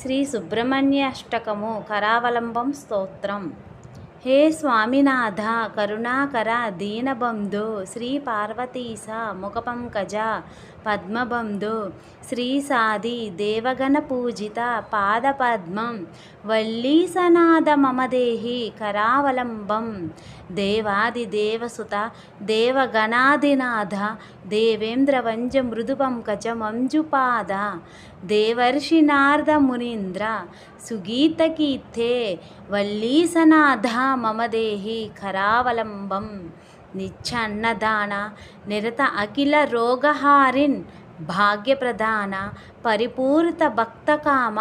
శ్రీ సుబ్రహ్మణ్యష్టకము కరావలంబం స్తోత్రం. హే స్వామినాథ కరుణాకర దీనబంధు శ్రీ పార్వతీశ ముఖపంకజ పద్మబంధు శ్రీసాది దేవగణ పూజిత పాదపద్మం వల్లీసనాద మమదేహి కరావలంబం దేవాదిదేవసుత దేవగణాదినాథ దేవేంద్ర వంజ మృదు పంకజ మంజుపాద దేవర్షి నారద మునీంద్ర సుగీతకీర్తే వల్లీసనాథ మమదేహి కరావలంబం నిత్య అన్నదాన నిరత అఖిల రోగహారిన్ భాగ్యప్రధాన పరిపూరిత భక్తకామ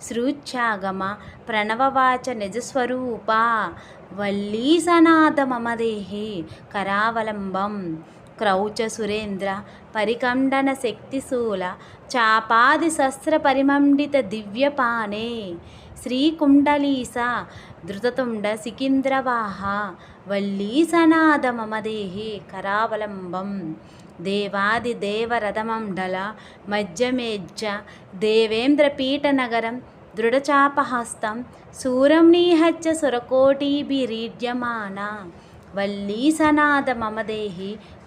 సృచ్ఛాగమ ప్రణవవాచ నిజస్వరూప వల్లీసనాథ మమదేహి కరావలంబం క్రౌచ సురేంద్ర పరికండన శక్తిశూల చాపాది శస్త్ర పరిమండిత దివ్యపానే శ్రీకుండలీస ధృతతుండ సికింద్రవాహ వల్లీసనాద మమదేహి కరావలంబం దేవాది దేవరథమండల మధ్యమేజ్జ దేవేంద్రపీఠ నగరం దృఢచాపహస్తం శూరం నీహచ్చ సురకోటీభిరీడ్యమాన వల్లీసనాద మమదేహి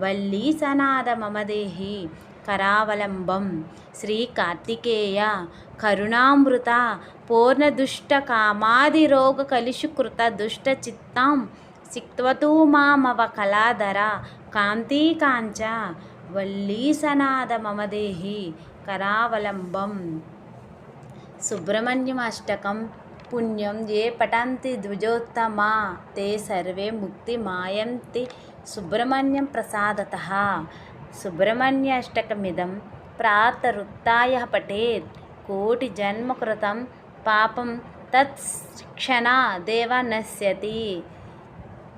వల్లీ సనాద మమదేహి కరావలంబం. శ్రీ కార్తికేయ కరుణామృత పూర్ణదుష్ట కామాది రోగ కలుషుకృత దుష్ట చిత్తం సిక్త్వతూ మామవ కళాధర కాంచ వల్లీ సనాద మమదేహి కరావలంబం సుబ్రహ్మణ్యమష్టకం పుణ్యం ఏ పఠంతి ద్విజోత్తమా తే సర్వే ముక్తి మాయంతి. సుబ్రహ్మణ్యం ప్రసాదత. సుబ్రహ్మణ్యాష్టకమిదం ప్రాతరుత్థాయ పఠేత్. కోటి జన్మకృతం పాపం తత్ క్షణ దేవ నశ్యతి.